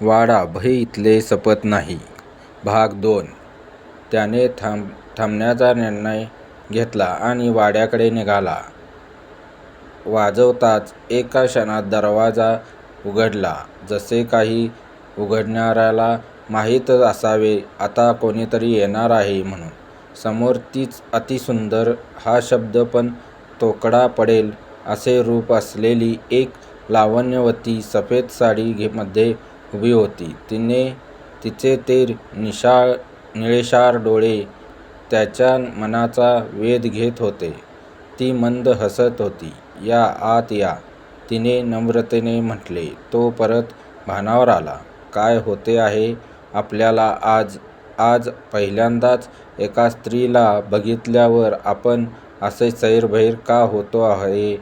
वाडा भय इथले सपत नाही भाग दोन त्याने थांब थांबण्याचा निर्णय घेतला आणि वाड्याकडे निघाला. वाजवताच एका क्षणात दरवाजा उघडला. जसे काही उघडणाऱ्याला माहीतच असावे आता कोणीतरी येणार आहे म्हणून. समोर तीच अतिसुंदर, हा शब्द पण तोकडा पडेल असे रूप असलेली एक लावण्यवती सफेद साडी मध्ये उभी होती. तिने तिचे ते निळेशार डोळे त्याच्या मनाचा वेध घेत होते. ती मंद हसत होती. या आत या तिने नम्रतेने म्हटले. तो परत भानावर आला. काय होते आहे आपल्याला आज? आज पहिल्यांदाच एका स्त्रीला बघितल्यावर आपण असे सैरभैर का होतो आहे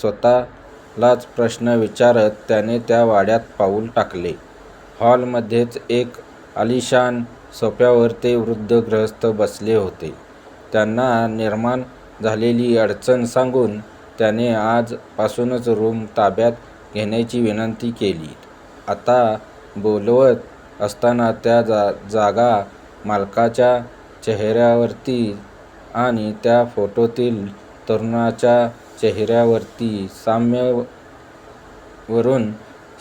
स्वतःलाच प्रश्न विचारत त्याने त्या वाड्यात पाऊल टाकले. हॉलमध्येच एक आलिशान सोफ्यावर ते वृद्ध ग्रहस्थ बसले होते. त्यांना निर्माण झालेली अडचण सांगून त्याने आजपासूनच रूम ताब्यात घेण्याची विनंती केली. आता बोलवत असताना त्या जा जागा मालकाच्या चेहऱ्यावरती आणि त्या फोटोतील तरुणाच्या चेहऱ्यावरती साम्यवरून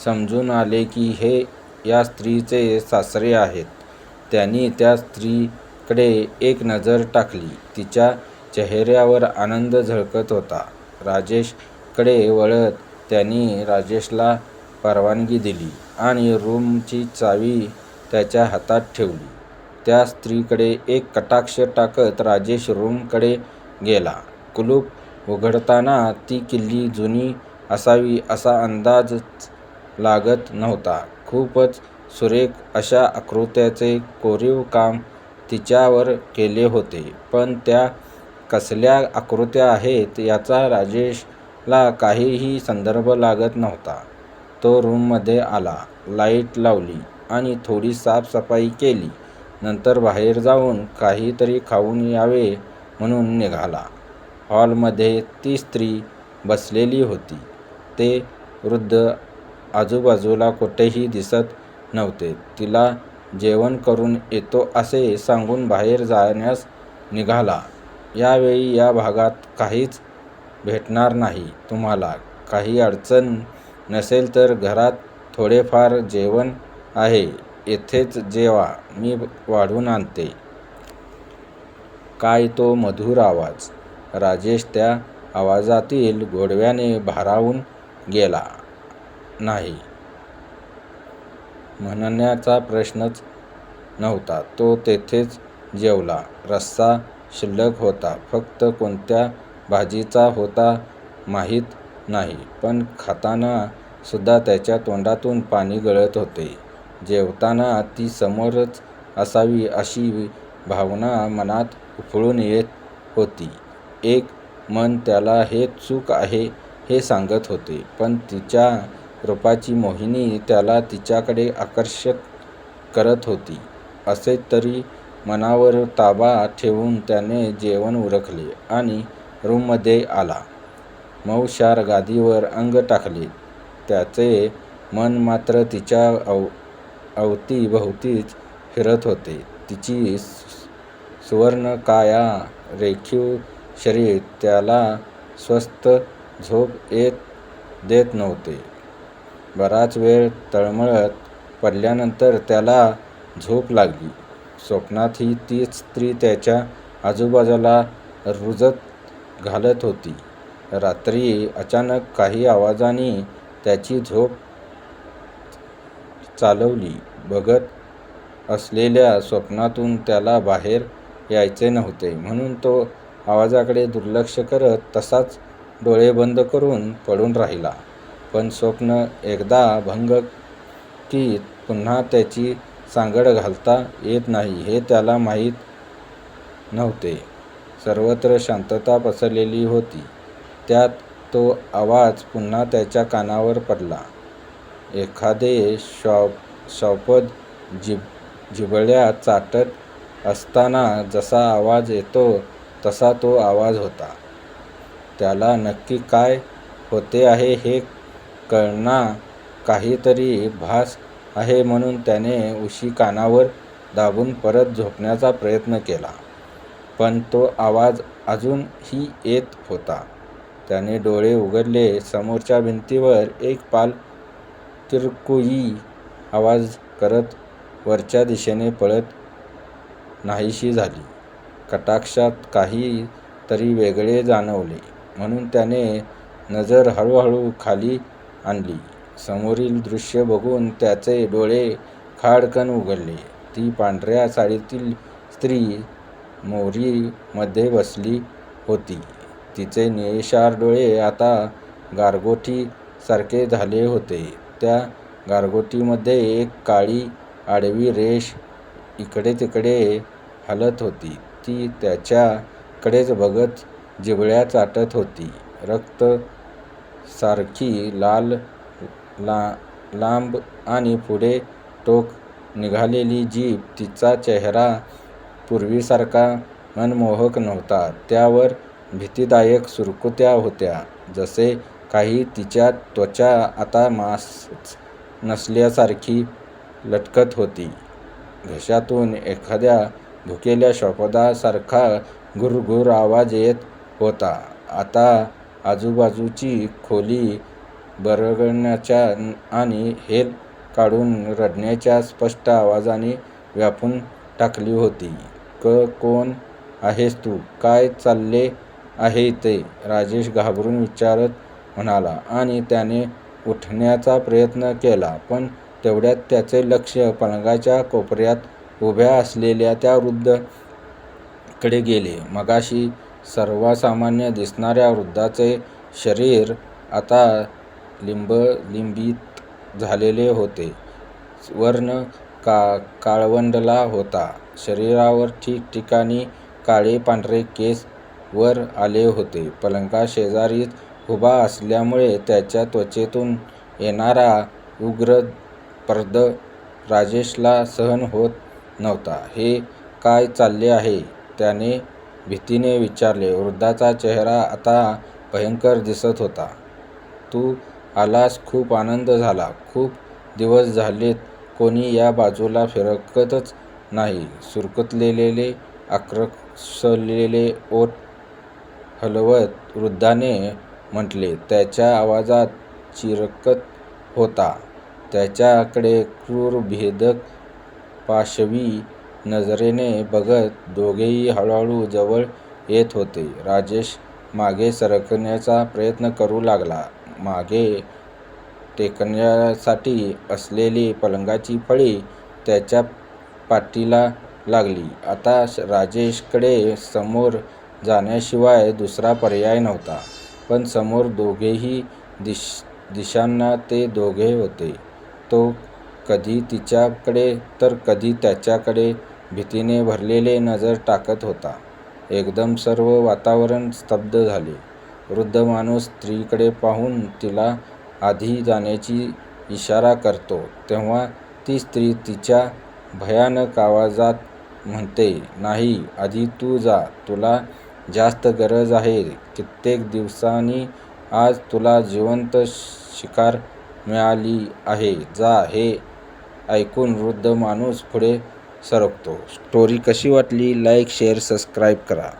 समजून आले की हे या स्त्रीचे सासरे आहेत. त्यांनी त्या स्त्रीकडे एक नजर टाकली. तिच्या चेहऱ्यावर आनंद झळकत होता. राजेशकडे वळत त्यांनी राजेशला परवानगी दिली आणि रूमची चावी त्याच्या हातात ठेवली. त्या स्त्रीकडे एक कटाक्ष टाकत राजेश रूमकडे गेला. कुलूप उघडताना ती किल्ली जुनी असावी असा अंदाजच लागत नव्हता. खूपच सुरेख अशा आकृत्याचे कोरीव काम तिच्यावर केले होते. पण त्या कसल्या आकृत्या आहेत याचा राजेशला काहीही संदर्भ लागत नव्हता. तो रूममध्ये आला. लाइट लावली आणि थोडी साफसफाई केली. नंतर बाहेर जाऊन काहीतरी खाऊन यावे म्हणून निघाला. हॉलमध्ये ती स्त्री बसलेली होती. ते वृद्ध आजूबाजूला कुठेही दिसत नव्हते. तिला जेवण करून येतो असे सांगून बाहेर जाण्यास निघाला. यावेळी या भागात काहीच भेटणार नाही तुम्हाला. काही अडचण नसेल तर घरात थोडेफार जेवण आहे. येथेच जेवा मी वाढून आणते. काय तो मधुर आवाज? राजेश त्या आवाजातील गोडव्याने भारावून गेला. नाही म्हणण्याचा प्रश्नच नव्हता. तो तेथेच जेवला. रस्सा शिल्लक होता. फक्त कोणत्या भाजीचा होता माहीत नाही. पण खाताना सुद्धा त्याच्या तोंडातून पाणी गळत होते. जेवताना ती समोरच असावी अशी भावना मनात उफळून येत होती. एक मन त्याला हे चूक आहे हे सांगत होते. पण तिच्या रूपाची मोहिनी त्याला तिच्याकडे आकर्षित करत होती. असे तरी मनावर ताबा ठेवून त्याने जेवण उरकले आणि रूममध्ये आला. मऊशार गादीवर अंग टाकले. त्याचे मन मात्र तिच्या अव अवतीभोवतीच फिरत होते. तिची सुवर्णकाया, रेखीव शरीर त्याला स्वस्थ झोप येत देत नव्हते. बराच वेळ तळमळत पडल्यानंतर त्याला झोप लागली. स्वप्नातही तीच स्त्री त्याच्या आजूबाजूला रुजत घालत होती. रात्री अचानक काही आवाजाने त्याची झोप चालवली. बघत असलेल्या स्वप्नातून त्याला बाहेर यायचे नव्हते म्हणून तो आवाजाकडे दुर्लक्ष करत तसाच डोळे बंद करून पडून राहिला. पण स्वप्न एकदा भंग की पुन्हा त्याची सांगड घालता येत नाही हे त्याला माहीत नव्हते. सर्वत्र शांतता पसरलेली होती. त्यात तो आवाज पुन्हा त्याच्या कानावर पडला. एखादे श्वापद जिभल्या चाटत असताना जसा आवाज येतो तसा तो आवाज होता. त्याला नक्की काय होते आहे हे कळणा काहीतरी भास आहे म्हणून त्याने उशी कानावर दाबून परत झोपण्याचा प्रयत्न केला. पण तो आवाज अजूनही येत होता. त्याने डोळे उघडले. समोरच्या भिंतीवर एक पाल तिरकुई आवाज करत वरच्या दिशेने पळत नाहीशी झाली. कटाक्षात काही तरी वेगळे जाणवले म्हणून त्याने नजर हळूहळू खाली आणली. समोरील दृश्य बघून त्याचे डोळे खाडकन उघडले. ती पांढऱ्या साडीतील स्त्री मोरीमध्ये बसली होती. तिचे निळेशार डोळे आता गारगोटीसारखे झाले होते. त्या गारगोटीमध्ये एक काळी आडवी रेष इकडे तिकडे हालत होती. ती त्याच्याकडेच बघत जिबळ्या चाटत होती. रक्त सारखी लाल, लांब आणि पुढे टोक निघालेली जीभ. तिचा चेहरा पूर्वीसारखा मनमोहक नव्हता. त्यावर भीतीदायक सुरकुत्या होत्या. जसे काही तिच्या त्वचा आता मास नसल्यासारखी लटकत होती. घशातून एखाद्या भुकेल्या शपदासारखा घुर्र-घुर्र आवाज येत होता. आता आजूबाजूची खोली बरगण्याच्या आणि हेल काढून रडण्याच्या स्पष्ट आवाजाने व्यापून टाकली होती. क कोण आहेस तू? काय चालले आहे इथे? राजेश घाबरून विचारत म्हणाला आणि त्याने उठण्याचा प्रयत्न केला. पण तेवढ्यात त्याचे लक्ष पलंगाच्या कोपऱ्यात उभ्या असलेल्या त्या वृद्धेकडे गेले. मगाशी सर्वसामान्य दिसणाऱ्या वृद्धाचे शरीर आता लिबलिबीत झालेले होते. वर्ण का काळवंडला होता. शरीरावर ठिकठिकाणी काळे-पांढरे केस वर आले होते. पलंगाशेजारीच उभा असल्यामुळे त्याच्या त्वचेतून येणारा उग्र पर्द राजेशला सहन होत नव्हता. हे काय चालले आहे? त्याने भीतीने विचारले. वृद्धाचा चेहरा आता भयंकर दिसत होता. तू आलास खूप आनंद झाला. खूप दिवस झालेत कोणी या बाजूला फिरकतच नाही. सुरकुतलेले, आक्रसलेले ओठ हलवत वृद्धाने म्हटले. त्याच्या आवाजात चिरकत होता. त्याच्याकडे क्रूर, भेदक, पाशवी नजरेने बघत दोघेही हळूहळू जवळ येत होते. राजेश मागे सरकण्याचा प्रयत्न करू लागला. मागे टेकण्यासाठी असलेली पलंगाची फळी त्याच्या पाठीला लागली. आता राजेशकडे समोर जाण्याशिवाय दुसरा पर्याय नव्हता. पण समोर दोघेही दिशांना ते दोघे होते. तो कधी तिच्याकडे तर कधी त्याच्याकडे भीतीने भरलेले नजर टाकत होता. एकदम सर्व वातावरण स्तब्ध झाले. वृद्ध माणूस स्त्रीकडे पाहून तिला आधी जाण्याची इशारा करतो तेव्हा ती स्त्री तिच्या भयानक आवाजात म्हणते, नाही, आधी तू जा. तुला जास्त गरज आहे. कित्येक दिवसांनी आज तुला जिवंत शिकार मिळाली आहे. जा. हे ऐकून वृद्ध माणूस पुढे सरकतो. स्टोरी कशी वाटली? लाईक, शेअर, सबस्क्राईब करा.